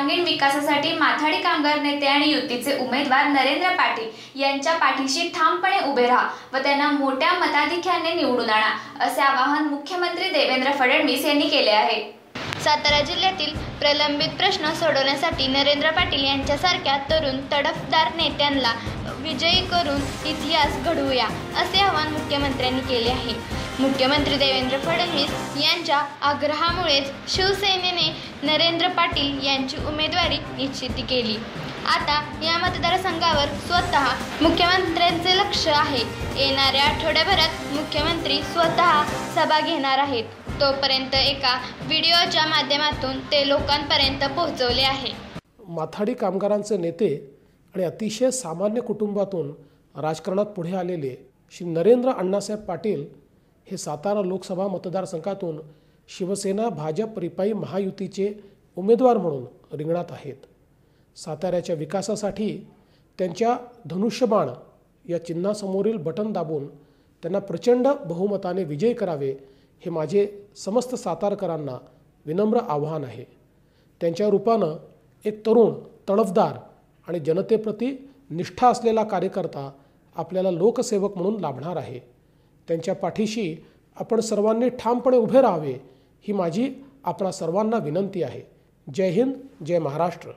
विकासासाठी माथाडी कामगार नेते आणि युतीचे उमेदवार नरेंद्र पाटील यांच्या पाठीशी ठामपणे उभे राहा व त्यांना मोठ्या मताधिक्याने निवडून आणा असे आवाहन मुख्यमंत्री देवेंद्र फडणवीस यांनी केले आहे. सातारा जिल्ह्यातील प्रलंबित प्रश्न सोडवण्यासाठी नरेंद्र पाटील यांच्यासारख्या तरुण तडफदार नेत्यांना विजयी करून इतिहास घडवूया असे आवाहन मुख्यमंत्र्यांनी केले आहे. मुख्यमंत्री देवेंद्र फडणवीस यांच्या आग्रहामुळेच शिवसेनेने नरेंद्र पाटील यांची उमेदवारी निश्चिती केली. आता या मतदारसंघावर स्वतः मुख्यमंत्र्यांचे लक्ष आहे. येणाऱ्या आठवड्याभरात मुख्यमंत्री स्वतः सभा घेणार आहेत. तोपर्यंत एका व्हिडिओच्या माध्यमातून ते लोकांपर्यंत पोहोचवले आहे. माथाडी कामगारांचे नेते आणि अतिशय सामान्य कुटुंबातून राजकारणात पुढे आलेले श्री नरेंद्र अण्णासाहेब पाटील हे सातारा लोकसभा मतदारसंघातून शिवसेना भाजप रिपाई महायुतीचे उमेदवार म्हणून रिंगणात आहेत. साताऱ्याच्या विकासासाठी त्यांच्या धनुष्यबाण या चिन्हासमोरील बटन दाबून त्यांना प्रचंड बहुमताने विजय करावे हे माझे समस्त सातारकरांना विनम्र आव्हान आहे. त्यांच्या रूपानं एक तरुण तळफदार आणि जनतेप्रती निष्ठा असलेला कार्यकर्ता आपल्याला लोकसेवक म्हणून लाभणार आहे. त्यांच्या पाठीशी आपण सर्वांनी ठामपणे उभे राहावे ही माझी आपणा सर्वांना विनंती आहे. जय हिंद जय महाराष्ट्र.